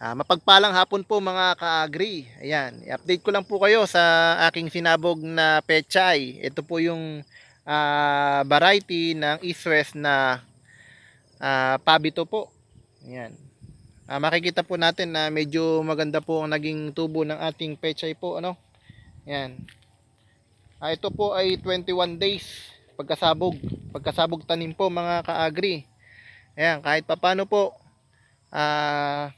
Ah, mapagpalang hapon po mga ka-agri. Ayan, i-update ko lang po kayo sa aking sinabog na pechay. Ito po yung ah, variety ng East West na ah, pabito po. Ayan. Ah, makikita po natin na medyo maganda po ang naging tubo ng ating pechay po, ano? Ayan. Ah, ito po ay 21 days pagkasabog. Pagkasabog tanim po mga ka-agri. Ayan, kahit papano po ah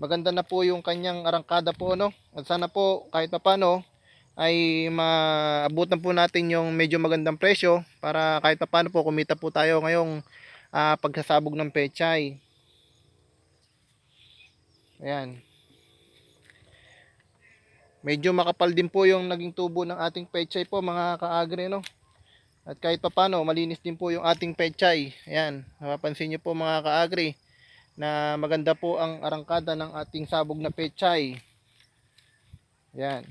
maganda na po yung kanyang arangkada po no? At sana po kahit papano ay maabutan po natin yung medyo magandang presyo para kahit papano po kumita po tayo ngayong ah, pagsasabog ng pechay. Ayan. Medyo makapal din po yung naging tubo ng ating pechay po mga kaagre no? At kahit papano malinis din po yung ating pechay. Ayan. Mapapansin nyo po mga kaagre na maganda po ang arangkada ng ating sabog na pechay. Yan.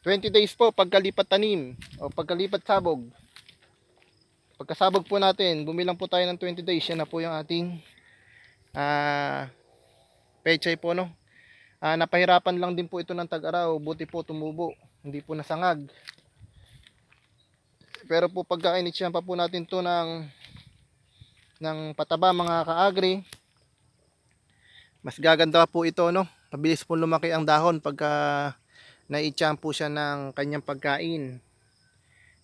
20 days po pagkalipat tanim o pagkalipat sabog. Pagkasabog po natin, bumilang po tayo ng 20 days. Yan na po yung ating ah pechay po no. Ah, napahirapan lang din po ito ng tag-araw. Buti po tumubo. Hindi po nasangag. Pero po pagka initsyan pa po natin to ng ng pataba mga kaagri. Mas gaganda po ito no? Mabilis po lumaki ang dahon pagka naitsahan po siya ng kanyang pagkain.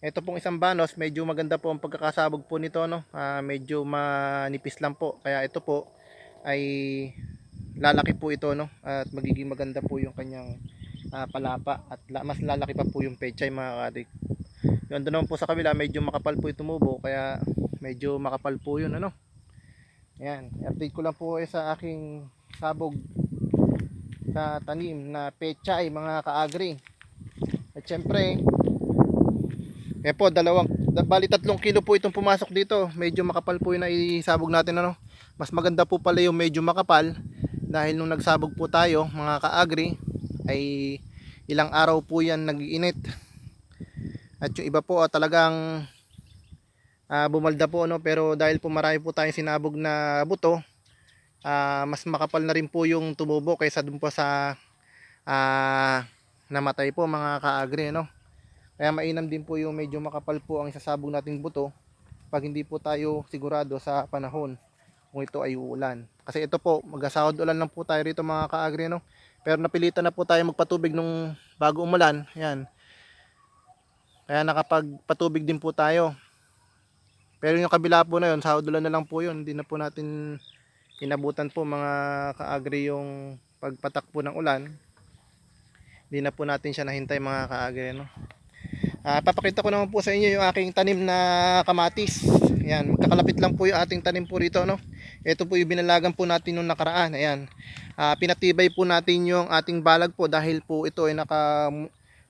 Ito pong isang banos medyo maganda po ang pagkakasabog po nito no? Ah, medyo manipis lang po. Kaya ito po ay lalaki po ito no? At magiging maganda po yung kanyang ah, palapa at la- mas lalaki pa po yung pechay mga kaagri. Yung doon po sa kabila medyo makapal po yung tumubo kaya medyo makapal po yun ano? Yan update ko lang po eh sa aking sabog na tanim na pechay mga kaagri. At syempre yan po dalawang da- bali tatlong kilo po itong pumasok dito. Medyo makapal po yung naisabog natin ano? Mas maganda po pala yung medyo makapal dahil nung nagsabog po tayo mga kaagri ay ilang araw po yan nag-iinit at yung iba po ah, talagang ah, bumalda po no pero dahil po marami po tayong sinabog na buto ah, mas makapal na rin po yung tumubo kaysa dun po sa ah, namatay po mga kaagri no kaya mainam din po yung medyo makapal po ang isasabog nating buto pag hindi po tayo sigurado sa panahon kung ito ay uulan. Kasi ito po magasahod ulan lang po tayo rito mga kaagri no pero napilitan na po tayo magpatubig nung bago umulan yan kaya nakapagpatubig din po tayo pero yung kabila po na yun, sa ulan na lang po yun. Hindi na po natin inabutan po mga kaagri yung pagpatak po ng ulan. Hindi na po natin siya nahintay mga kaagri. No? Ah, papakita ko naman po sa inyo yung aking tanim na kamatis. Ayan, magkakalapit lang po yung ating tanim po rito. No? Ito po yung binalagan po natin nung nakaraan. Ayan. Ah, pinatibay po natin yung ating balag po dahil po ito ay naka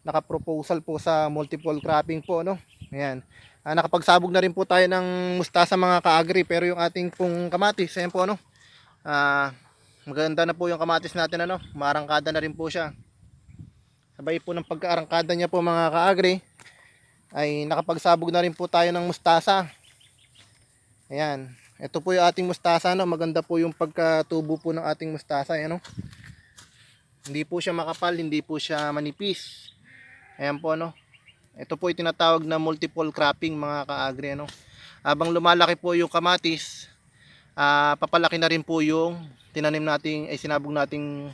naka-proposal po sa multiple cropping po. No? Ayan. Ah, nakapagsabog na rin po tayo ng mustasa mga kaagri. Pero yung ating pong kamatis ayan po ano? Ah, maganda na po yung kamatis natin ano? Marangkada na rin po siya. Sabay po ng pagkaarangkada niya po mga kaagri ay nakapagsabog na rin po tayo ng mustasa. Ayan. Ito po yung ating mustasa no maganda po yung pagkatubo po ng ating mustasa ayan no hindi po siya makapal hindi po siya manipis. Ayan po no ito po ay tinatawag na multiple cropping mga kaagri ano. Habang lumalaki po yung kamatis, ah, papalaki na rin po yung tinanim nating ay sinabog nating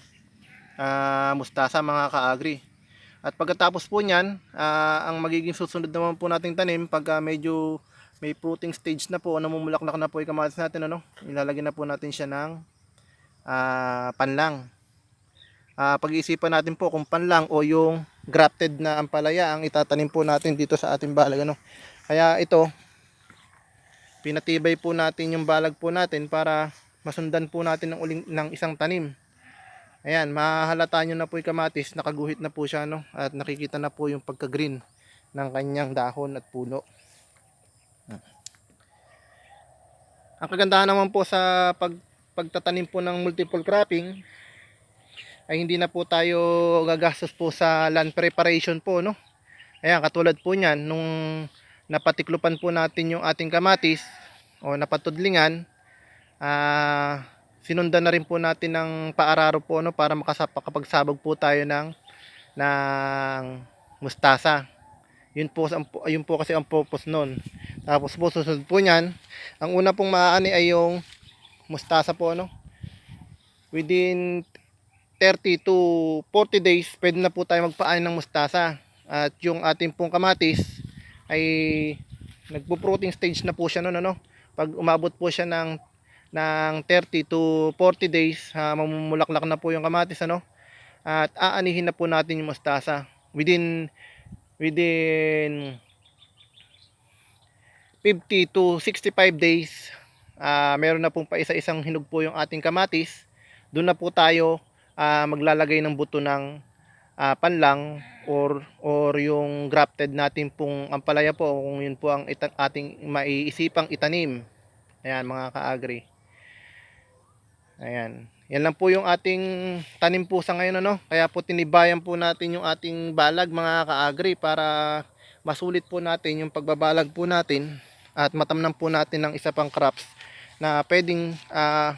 ah, mustasa mga kaagri. At pagkatapos po niyan, ah, ang magiging susunod naman po nating tanim pagka medyo may fruiting stage na po, namumulaklak na po yung kamatis natin ano, ilalagay na po natin siya ng ah, panlang. Ah, pag-iisipan natin po kung panlang o yung grafted na ampalaya ang itatanim po natin dito sa ating balag ano. Kaya ito pinatibay po natin yung balag po natin para masundan po natin ng uling ng isang tanim. Ayan, mahalata nyo na po yung kamatis, nakaguhit na po siya no at nakikita na po yung pagka-green ng kanyang dahon at puno. Ang kagandahan naman po sa pag pagtatanim po ng multiple cropping ay hindi na po tayo gagastos po sa land preparation po no ayan katulad po niyan nung napatiklupan po natin yung ating kamatis o napatudlingan ah sinundan na rin po natin ng paararo po no para makapagsabog po tayo ng ng mustasa. Yun po, yun po kasi ang purpose nun. Tapos po susunod po niyan, ang una pong maaani ay yung mustasa po no. Within 30 to 40 days, pwede na po tayo magpaani ng mustasa. At yung ating pong kamatis ay nagpo-fruiting stage na po siya noon ano. Pag umabot po siya ng ng 30 to 40 days, uh, mamumulaklak na po yung kamatis ano. At aanihin na po natin yung mustasa within within 50 to 65 days. ah meron na pong pa isa-isang hinog po yung ating kamatis. Doon na po tayo ah, maglalagay ng buto ng ah, panlang or or yung grafted natin pong ampalaya po kung yun po ang ita- ating maiisipang itanim. Ayan mga ka-agri. Ayan. Yan lang po yung ating tanim po sa ngayon ano. Kaya po tinibayan po natin yung ating balag mga ka-agri para masulit po natin yung pagbabalag po natin at matamnan po natin ng isa pang crops na pwedeng ah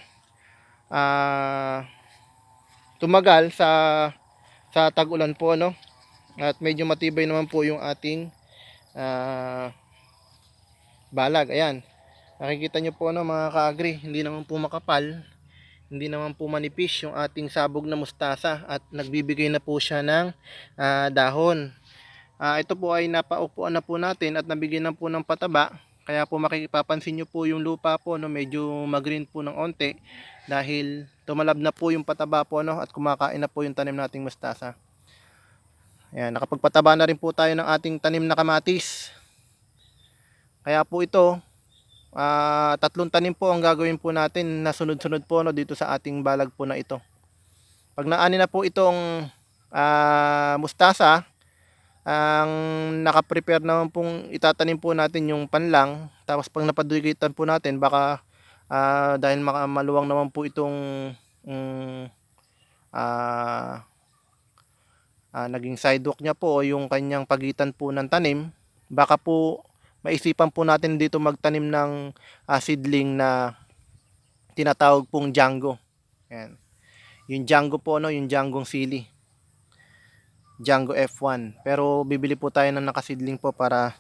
ah, tumagal sa sa tag-ulan po ano. At medyo matibay naman po yung ating ah, balag. Ayan. Nakikita nyo po ano mga ka-agri, hindi naman po makapal hindi naman po manipis yung ating sabog na mustasa at nagbibigay na po siya ng ah, dahon. Ah, ito po ay napaupuan na po natin at nabigyan na po ng pataba. Kaya po makipapansin nyo po yung lupa po no, medyo mag-green po ng onte dahil tumalab na po yung pataba po no, at kumakain na po yung tanim nating mustasa. Ayan, nakapagpataba na rin po tayo ng ating tanim na kamatis. Kaya po ito, Ah, tatlong tanim po ang gagawin po natin na sunod-sunod po no dito sa ating balag po na ito. Pag naani na po itong ah, mustasa, ang naka-prepare naman pong itatanim po natin yung panlang. Tapos pag napadugitan po natin, baka ah, dahil maluwang naman po itong mm, ah, ah, naging sidewalk niya po o yung kanyang pagitan po ng tanim, baka po maisipan po natin dito magtanim ng ah, seedling na tinatawag pong Django. Ayan. Yung Django po, no, yung Django sili. Django F1. Pero bibili po tayo ng nakasidling po para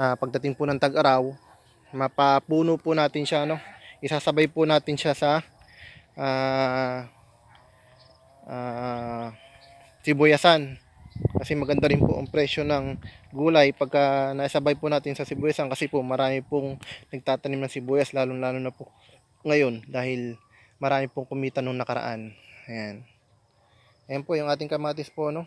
ah, pagdating po ng tag-araw, mapapuno po natin siya, no. Isasabay po natin siya sa ah, ah, sibuyasan. Kasi maganda rin po ang presyo ng gulay pagka naisabay po natin sa sibuyasan kasi po marami pong nagtatanim ng sibuyas lalo lalo na po ngayon dahil marami pong kumita nung nakaraan. Ayan. Ayan po yung ating kamatis po no.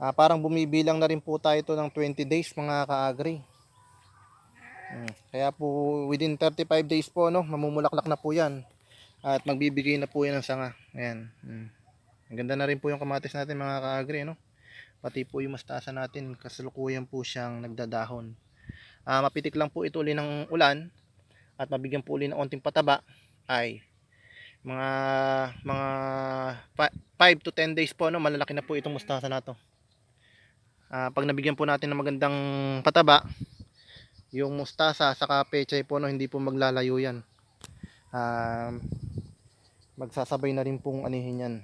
Ah, parang bumibilang na rin po tayo to ng 20 days mga ka-agri. Hmm. Kaya po within 35 days po no, mamumulaklak na po 'yan. At magbibigay na po 'yan ng sanga. Ayan. Hmm. Ang ganda na rin po yung kamatis natin mga ka-agri no. Pati po yung mustasa natin kasalukuyan po siyang nagdadahon. Ah, mapitik lang po ito uli ng ulan at mabigyan po uli ng onting pataba ay mga mga 5 to 10 days po no malalaki na po itong mustasa na to. Ah, pag nabigyan po natin ng magandang pataba yung mustasa sa pechay po no hindi po maglalayo yan. Ah, magsasabay na rin pong anihin yan.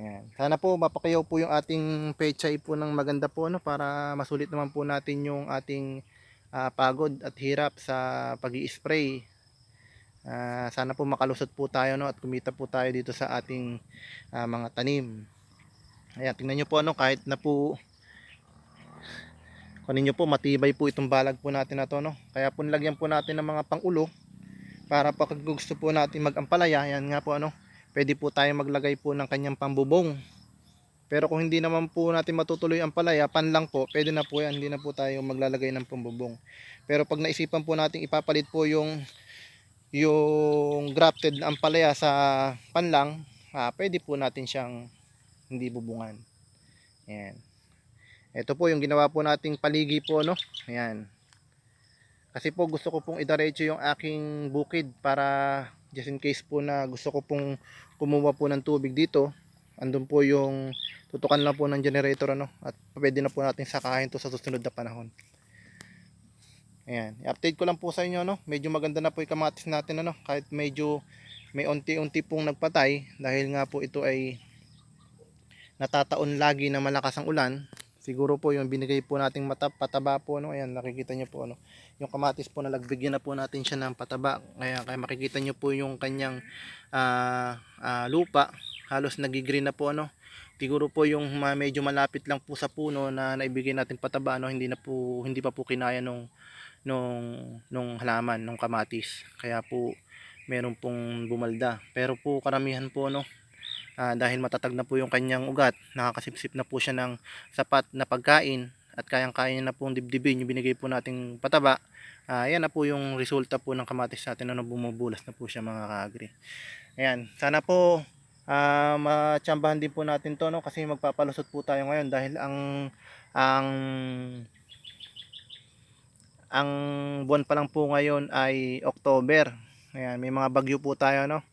Ayan. Sana po mapakiyaw po yung ating pechay po ng maganda po no para masulit naman po natin yung ating ah, pagod at hirap sa pag spray Ah, sana po makalusot po tayo no at kumita po tayo dito sa ating ah, mga tanim. Ayan, tingnan nyo po ano kahit na po kunin nyo po matibay po itong balag po natin na to no. Kaya po nilagyan po natin ng mga pangulo para pag gusto po natin mag-ampalaya, yan nga po ano, pwede po tayo maglagay po ng kanyang pambubong. Pero kung hindi naman po natin matutuloy ang palaya, pan lang po, pwede na po yan, hindi na po tayo maglalagay ng pambubong. Pero pag naisipan po natin ipapalit po yung yung grafted na ampalaya sa panlang, ah, pwede po natin siyang hindi bubungan. Ayan. Ito po yung ginawa po nating paligi po, no? Ayan. Kasi po gusto ko pong idaretso yung aking bukid para just in case po na gusto ko pong kumuha po ng tubig dito. Andun po yung tutukan lang po ng generator ano at pwede na po natin sakahin to sa susunod na panahon. Ayan, i-update ko lang po sa inyo no. Medyo maganda na po yung kamatis natin ano, kahit medyo may unti-unti pong nagpatay dahil nga po ito ay natataon lagi na malakas ang ulan. Siguro po yung binigay po nating mata, pataba po no. Ayan, nakikita niyo po ano. Yung kamatis po nalagbigyan na po natin siya ng pataba. Kaya kaya makikita niyo po yung kanyang ah, ah, lupa, halos nagigreen na po ano. Siguro po yung ma- medyo malapit lang po sa puno na naibigay natin pataba no, hindi na po hindi pa po kinaya nung nung nung halaman, nung kamatis. Kaya po meron pong bumalda. Pero po karamihan po no, ah, dahil matatag na po yung kanyang ugat, nakakasipsip na po siya ng sapat na pagkain at kayang-kaya na pong dibdibin yung binigay po nating pataba. Ah, yan na po yung resulta po ng kamatis natin na bumubulas na po siya mga kaagri. Ayan, sana po ah matsambahan din po natin to no kasi magpapalusot po tayo ngayon dahil ang ang ang buwan pa lang po ngayon ay October. Ayan, may mga bagyo po tayo no.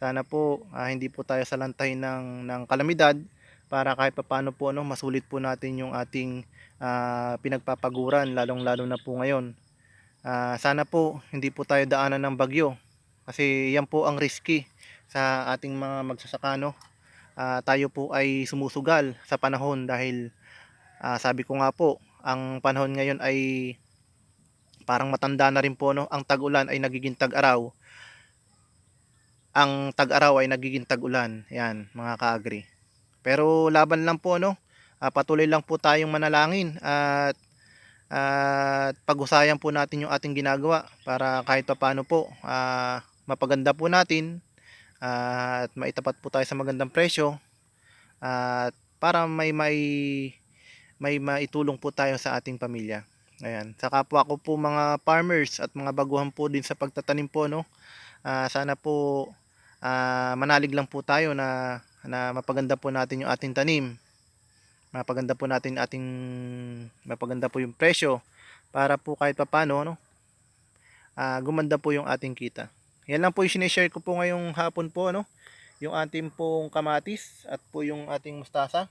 Sana po ah, hindi po tayo salantay ng ng kalamidad para kahit papaano po no masulit po natin yung ating ah, pinagpapaguran lalong-lalo na po ngayon. Ah, sana po hindi po tayo daanan ng bagyo kasi yan po ang risky sa ating mga magsasaka no. Ah, tayo po ay sumusugal sa panahon dahil ah, sabi ko nga po ang panahon ngayon ay parang matanda na rin po no ang tag-ulan ay nagiging tag-araw ang tag-araw ay nagiging tag-ulan yan mga kaagri pero laban lang po no Ah, patuloy lang po tayong manalangin at at pag-usayan po natin yung ating ginagawa para kahit pa paano po ah, mapaganda po natin at maitapat po tayo sa magandang presyo at para may may may maitulong po tayo sa ating pamilya. Ayan. Sa kapwa ko po mga farmers at mga baguhan po din sa pagtatanim po no. Ah, sana po ah, manalig lang po tayo na na mapaganda po natin yung ating tanim. Mapaganda po natin ating mapaganda po yung presyo para po kahit papaano no ah, gumanda po yung ating kita. Yan lang po yung sinishare ko po ngayong hapon po no. Yung ating pong kamatis at po yung ating mustasa.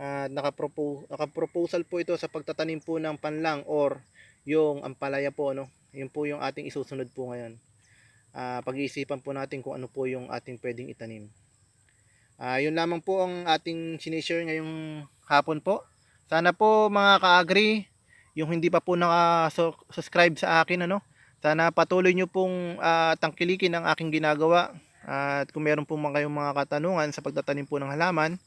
At nakapropo, nakaproposal po ito sa pagtatanim po ng panlang or yung ampalaya po no. Yun po yung ating isusunod po ngayon. Ah, pag-iisipan po natin kung ano po yung ating pwedeng itanim. Ah, yun lamang po ang ating sinishare ngayong hapon po. Sana po mga ka-agri, yung hindi pa po naka-subscribe sa akin ano, sana patuloy nyo pong ah, tangkilikin ang aking ginagawa. At kung meron po mga kayong mga katanungan sa pagtatanim po ng halaman,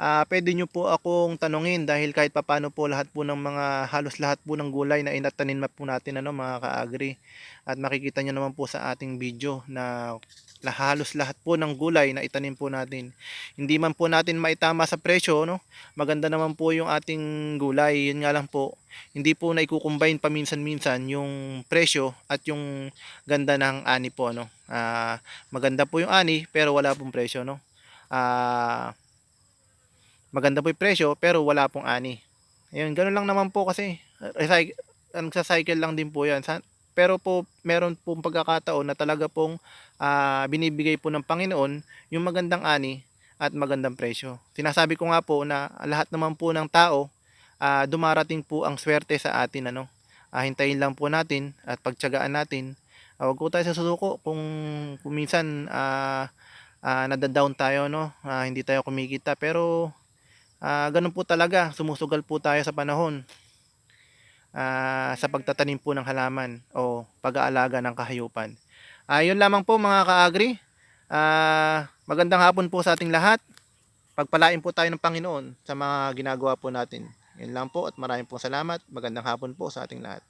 ah pwede nyo po akong tanungin dahil kahit papano po lahat po ng mga halos lahat po ng gulay na inatanim na po natin ano mga ka-agri. At makikita nyo naman po sa ating video na halos lahat po ng gulay na itanim po natin. Hindi man po natin maitama sa presyo, no? Maganda naman po yung ating gulay. Yun nga lang po, hindi po na ikukumbine paminsan-minsan yung presyo at yung ganda ng ani po, no? Ah, maganda po yung ani pero wala pong presyo, no? Ah, maganda po yung presyo pero wala pong ani. Ayun, ganun lang naman po kasi recycle, nagsa-cycle lang din po 'yan. Sa- Pero po meron pong pagkakataon na talaga pong ah, binibigay po ng Panginoon yung magandang ani at magandang presyo. Sinasabi ko nga po na lahat naman po ng tao ah, dumarating po ang swerte sa atin ano. Ah, hintayin lang po natin at pagtiyagaan natin. Ah, wag po tayo susuko kung, kung minsan ah ah, nadadown tayo no, ah, hindi tayo kumikita pero ah, ganun po talaga, sumusugal po tayo sa panahon ah, sa pagtatanim po ng halaman o pag-aalaga ng kahayupan. Ah, yun lamang po mga ka-agri. Ah, magandang hapon po sa ating lahat. Pagpalain po tayo ng Panginoon sa mga ginagawa po natin. Yun lang po at maraming pong salamat. Magandang hapon po sa ating lahat.